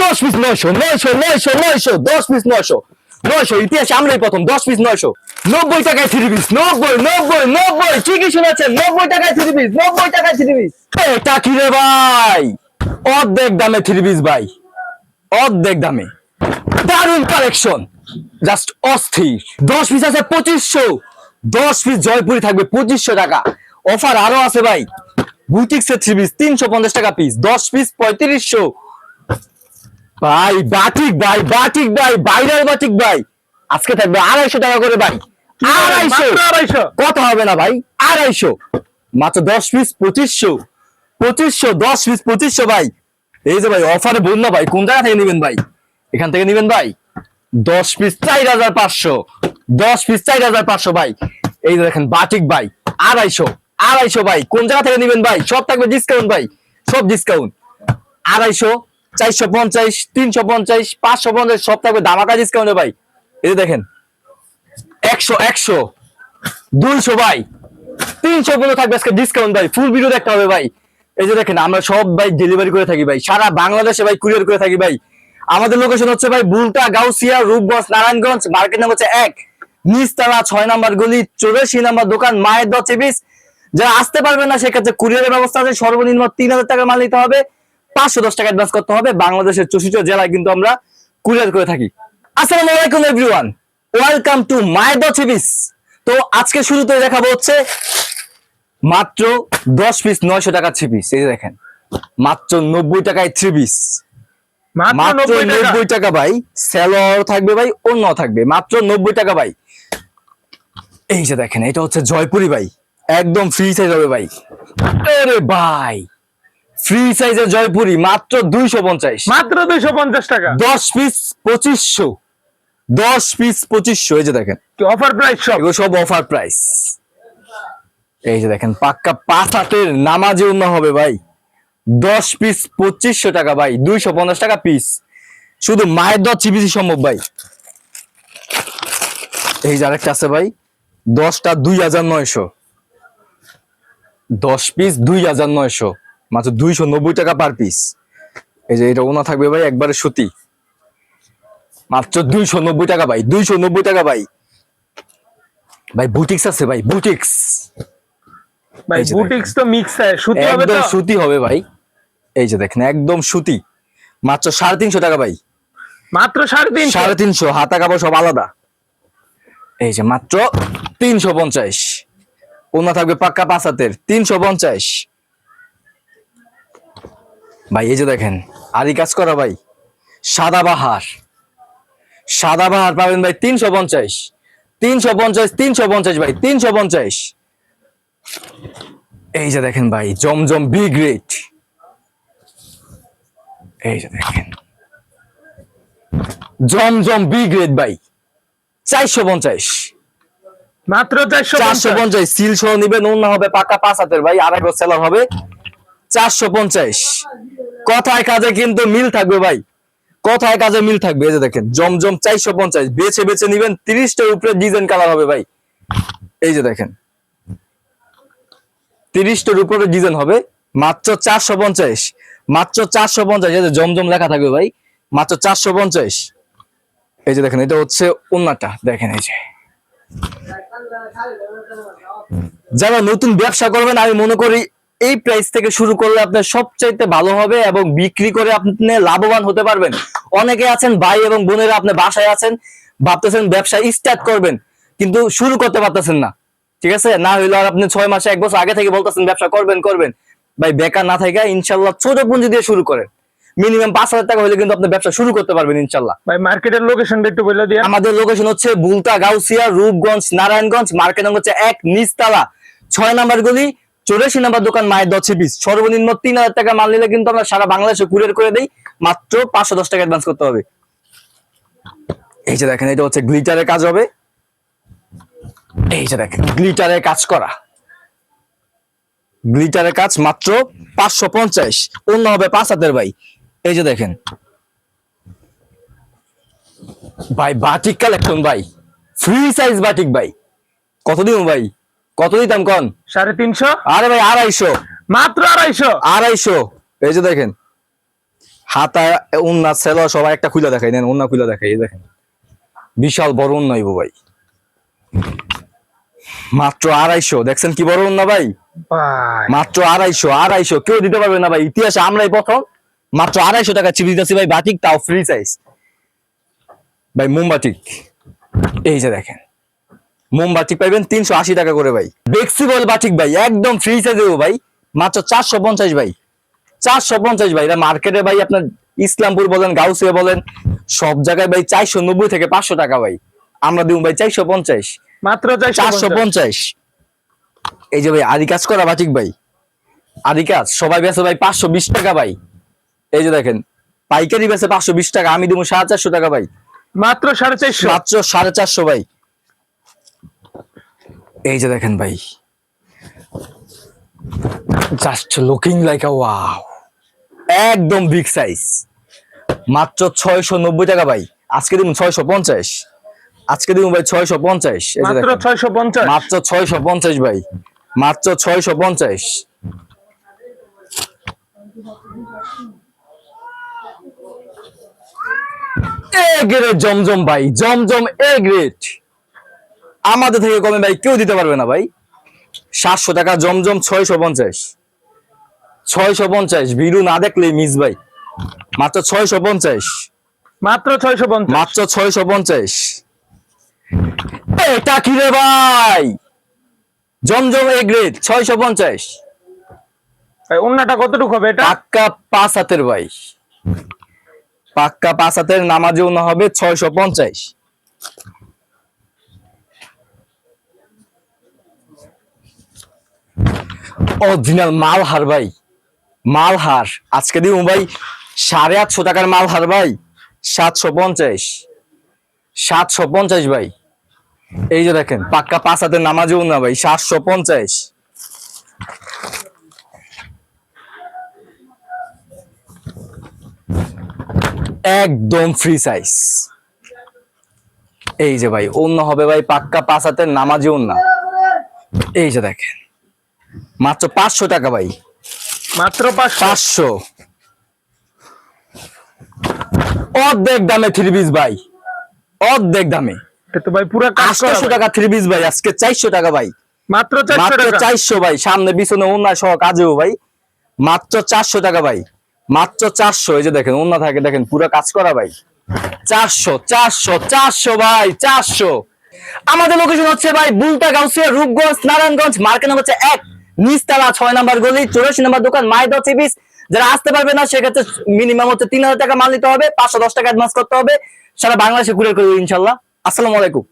দশ পিস নয়শো নয়শো নয়শো নয়শো, দশ পিস নয়শো। নয়শো, ইতিহাসে আমরাই প্রথম, দশ পিস নয়শো। নব্বই টাকায় থ্রি পিস নব্বই নব্বই নব্বই। ঠিকই শুনেছেন? নব্বই টাকায় থ্রি পিস নব্বই টাকায় থ্রি পিস এটা কি রে ভাই? অর্ধেক দামে থ্রি পিস ভাই। অর্ধেক দামে। দারুণ কালেকশন জাস্ট অস্থির। দশ পিস আছে পঁচিশশো। দশ পিস জয়পুরি থাকবে পঁচিশশো টাকা। অফার আরও আছে, ভাই। বুটিক্সের থ্রি পিস তিনশো পঞ্চাশ টাকা পিস দশ পিস পঁয়ত্রিশশো। ভাই বাটিক ভাই বাটিক ভাই বাইরের বাটিক ভাই। আজকে থাকবে আড়াইশো টাকা করে ভাই আড়াইশো। আড়াইশো? কথা হবে না ভাই আড়াইশো। মাত্র দশ পিস পঁচিশশো। পঁচিশশো দশ পিস পঁচিশশো ভাই। এই যে ভাই অফারে বল না ভাই কোন জায়গা থেকে নিবেন ভাই? এখান থেকে নিবেন ভাই। দশ পিস চার হাজার পাঁচশো। দশ পিস চার হাজার পাঁচশো ভাই। এই যে দেখেন বাটিক ভাই আড়াইশো। আড়াইশো ভাই কোন জায়গা থেকে নিবেন ভাই? সব থাকবে ডিসকাউন্ট ভাই। সব ডিসকাউন্ট আড়াইশো চারশো পঞ্চাশ, তিনশো পঞ্চাশ, পাঁচশো পঞ্চাশ, সব থাকবে। দামাকা ডিসকাউন্টে ভাই। এই দেখেন, একশো একশো, দুইশো ভাই তিনশো গুলো থাকবে আজকে ডিসকাউন্ট ভাই। ফুল ভিডিও দেখতে হবে ভাই। এই যে দেখেন, আমরা সব ভাই ডেলিভারি করে থাকি ভাই। সারা বাংলাদেশে ভাই কুরিয়ার করে থাকি ভাই। আমাদের লোকেশন হচ্ছে ভাই বুলটা গাউসিয়া, রূপগঞ্জ, নারায়ণগঞ্জ মার্কেট নাম হচ্ছে এক। নিচতলা ছয় নাম্বার গলি, চৌরাশি নাম্বার দোকান, মায়ের দ চিবিস যারা আসতে পারবে না, সেক্ষেত্রে কুরিয়ারের ব্যবস্থা আছে। সর্বনিম্ন তিন হাজার টাকা মাল নিতে হবে। পাঁচশো দশ টাকা অ্যাডভান্স করতে হবে। বাংলাদেশের চৌষট্টি জেলায় কিন্তু আমরা কুরিয়ার করে থাকি। আসসালামু আলাইকুম everyone welcome to my the চিবিস তো আজকে শুরুতে দেখাবো হচ্ছে মাত্র দশ পিস নয়শো টাকা থ্রি পিস এই দেখেন মাত্র নব্বই টাকায় থ্রি পিস মাত্র মাত্র নব্বই টাকা। নব্বই টাকা ভাই। স্যালোয়ার থাকবে ভাই অন্য থাকবে। মাত্র নব্বই টাকা ভাই। এই যে দেখেন এটা হচ্ছে জয়পুরি ভাই। একদম ফ্রি সাইজ হবে ভাই। আরে ভাই! ফ্রি সাইজের জয়পুরি মাত্র দুইশো পঞ্চাশ। মাত্র দুইশো পঞ্চাশ টাকা। দশ পিস পঁচিশশো। দশ পিস পঁচিশশো এই যে দেখেন। অফার প্রাইস সব? সব অফার প্রাইস এই যে দেখেন পাক্কা পাঁচ হাতের নামাজে উন্না হবে ভাই। দশ পিস পঁচিশশো টাকা ভাই দুইশো পঞ্চাশ টাকা পিস শুধু মায়ের দশ চিবিসি সম্ভব ভাই। এই যে আরেকটা আছে ভাই দশটা দুই হাজার নয়শো। দশ পিস দুই হাজার নয়শো। মাত্র দুইশো নব্বই টাকা পার পিস এই যে এটা ওনা থাকবে ভাই একবারে সুতি। মাত্র দুইশো নব্বই টাকা ভাই দুইশো নব্বই টাকা ভাই। ভাই বুটিক্স আছে ভাই বুটিক্স ভাই বুটিক্স তো মিক্স সুতি হবে তো? সুতি হবে ভাই। এই যে দেখেন একদম সুতি। মাত্র সাড়ে তিনশো টাকা ভাই। মাত্র সাড়ে তিনশো? সাড়ে তিনশো হাতা কাপড় সব আলাদা। এই যে মাত্র তিনশো পঞ্চাশ। ওনা থাকবে পাক্কা পাঁচ হাতের তিনশো পঞ্চাশ। ভাই এই যে দেখেন আরি কাজ করা ভাই সাদা বাহার। সাদা বাহার পাবেন ভাই তিনশো পঞ্চাশ তিনশো পঞ্চাশ তিনশো পঞ্চাশ ভাই তিনশো পঞ্চাশ। এই যে দেখেন ভাই জমজম বি রেট এই যে দেখেন জমজম বি রেট ভাই চারশো পঞ্চাশ। মাত্র চারশো চারশো পঞ্চাশ সিল সহ নিবেন অন্য হবে পাকা পাঁচ হাতের ভাই আড়াই বছর সেলার হবে। চারশো পঞ্চাশ। কথায় কাজে কিন্তু মিল থাকবে ভাই। কথায় কাজে মিল থাকবে, এই যে দেখেন, জমজম চারশো পঞ্চাশ, বেছে বেছে নিবেন তিরিশটার উপরে ডিজাইন কালার হবে ভাই। এই যে দেখেন, তিরিশটার উপরে ডিজাইন হবে, মাত্র চারশো পঞ্চাশ, মাত্র চারশো পঞ্চাশ, এই যে জমজম লেখা থাকবে ভাই, মাত্র চারশো পঞ্চাশ। এই যে দেখেন, এটা হচ্ছে অন্যটা দেখেন এই যে। যারা নতুন ব্যবসা করবেন, আমি মনে করি এই প্রাইস থেকে শুরু করলে আপনার সবচাইতে ভালো হবে এবং বিক্রি করে আপনি লাভবান হতে পারবেন। অনেকে আছেন ভাই এবং বোনেরা আপনি বাসায় আছেন ভাবতেছেন ব্যবসা স্টার্ট করবেন কিন্তু শুরু করতে পারতেছেন না। ঠিক আছে? না হইলে আর আপনি ছয় মাসে এক বছর আগে থেকে বলতেছেন ব্যবসা করবেন করবেন। ভাই বেকার না থাকে ইনশাল্লাহ ছোট পুঁজি দিয়ে শুরু করেন। মিনিমাম পাঁচ হাজার টাকা হলে কিন্তু আপনি ব্যবসা শুরু করতে পারবেন ইনশাল্লাহ। ভাই মার্কেটের লোকেশনটা একটু বলে দিয়ে। আমাদের লোকেশন হচ্ছে বুলতা গাউসিয়া রূপগঞ্জ নারায়ণগঞ্জ মার্কেট হচ্ছে এক নিচতলা ছয় নাম্বার গলি চৌরাশি নাম্বার দোকান মায়ের দশ পিস। সর্বনিম্ন তিন হাজার টাকা মাল নিলে কিন্তু আমরা সারা বাংলাদেশে কুরিয়ার করে দেই, মাত্র পাঁচশো দশ টাকা অ্যাডভান্স করতে হবে। এই যে দেখেন, এটা হচ্ছে গ্লিটারের কাজ হবে। এই যে দেখেন, গ্লিটারের কাজ করা। গ্লিটারের কাজ মাত্র পাঁচশো পঞ্চাশ। অন্য হবে পাঁচ হাতের ভাই। এই যে দেখেন। ভাই, বাটিক কালেকশন ভাই। ফ্রি সাইজ বাটিক, ভাই। কত দিব, ভাই? কত দিতাম কন? সাড়ে তিনশো? আরে ভাই আড়াইশো। মাত্র আড়াইশো? আড়াইশো। এই যে দেখেন হাতা উন্না সেলো সবাই একটা খুলে দেখাই নেন উন্না খুলে দেখাই এই দেখেন। বিশাল বড় উন্না হইব ভাই। মাত্র আড়াইশো। দেখছেন কি বড় উন্না ভাই? ভাই। মাত্র আড়াইশো আড়াইশো। কেউ দিতে পারবে না ভাই ইতিহাসে আমরাই প্রথম। মাত্র আড়াইশো টাকা চিপি দিতেছি ভাই বাটিক তাও ফ্রি সাইজ ভাই মোমবাটিক এই যে দেখেন। মোমবাটিক পাইবেন তিনশো আশি টাকা করে ভাই। বেক্সিবল বাটিক ভাই একদম ফ্রি দেবো ভাই মাত্র চারশো পঞ্চাশ ভাই। চারশো পঞ্চাশ ভাই এটা মার্কেটে ভাই আপনার ইসলামপুর বলেন গাউসিয়া বলেন সব জায়গায় ভাই চারশো নব্বই থেকে পাঁচশো টাকা ভাই। আমরা দিব ভাই চারশো পঞ্চাশ। মাত্র চারশো চারশো পঞ্চাশ। এই যে ভাই আদি কাজ করা বাটিক ভাই। আদি কাজ সবাই বেছে ভাই পাঁচশো বিশ টাকা ভাই। এই যে দেখেন পাইকারি বেছে পাঁচশো বিশ টাকা আমি দেবো সাড়ে চারশো টাকা ভাই। মাত্র সাড়ে চারশো। মাত্র সাড়ে চারশো ভাই। এই যে দেখেন ভাই। Just looking like a wow একদম বিগ সাইজ মাত্র ছয়শো নব্বই টাকা ভাই। আজকে দিন ছয়শো পঞ্চাশ আজকে দিন ভাই পঞ্চাশ। ছয়শো পঞ্চাশ মাত্র ছয়শো পঞ্চাশ ভাই। মাত্র ছয়শো পঞ্চাশ এ গ্রেড জমজম ভাই। জমজম এ গ্রেড আমাদের থেকে কমে ভাই কেউ দিতে পারবে না ভাই। সাতশো টাকা জমজম ছয়শো পঞ্চাশ। ছয়শো পঞ্চাশ ভিডিও না দেখলে মিস ভাই। মাত্র ছয়শো পঞ্চাশ। মাত্র ছয়শো পঞ্চাশ। মাত্র ছয়শো পঞ্চাশ। এটা কি রে ভাই? জমজম এ গ্রেড ছয়শো পঞ্চাশ। অন্যটা কতটুকু হবে এটা? পাক্কা পাঁচ হাতের ভাই। পাক্কা পাঁচ হাতের নামাজেও না হবে ছয়শো পঞ্চাশ। অরিজিনাল মালহার ভাই। মালহার। আজকে দিব ভাই সাড়ে আটশো টাকার মালহার ভাই। সাতশো পঞ্চাশ। সাতশো পঞ্চাশ ভাই। এই যে দেখেন, পাক্কা পাঁচ হাতের নামাজেও না ভাই, সাতশো পঞ্চাশ। একদম ফ্রি সাইজ এই যে ভাই, অন্য হবে ভাই, পাক্কা পাঁচ হাতের নামাজি না। এই যে দেখেন। মাত্র পাঁচশো টাকা ভাই। মাত্র পাঁচশো? অর্ধেক দামে থ্রি পিস ভাই। অর্ধেক দামে। তো ভাই পুরো আটশো। টাকা থ্রি পিস ভাই আজকে চারশো টাকা ভাই। মাত্র চারশো টাকা? ভাই সামনে পিছনে অন্য সহ কাজেও ভাই। মাত্র চারশো টাকা ভাই। মাত্র চারশো এই যে দেখেন অন্য থাকে দেখেন পুরো কাজ করা ভাই। চারশো চারশো চারশো ভাই চারশো। আমাদের লোকেশন হচ্ছে ভাই বুলতা গাউসিয়া রূপগঞ্জ নারায়ণগঞ্জ মার্কেট হচ্ছে এক। নিচতলা ছয় নাম্বার গলি, চৌরাশি নাম্বার দোকান মাইদ চিবিস। যারা আসতে পারবে না, সেক্ষেত্রে মিনিমাম হচ্ছে তিন হাজার টাকা মাল নিতে হবে, পাঁচশো দশ টাকা অ্যাডভান্স করতে হবে। সারা বাংলাদেশে ঘুরে করবে ইনশাল্লাহ। আসসালামু আলাইকুম।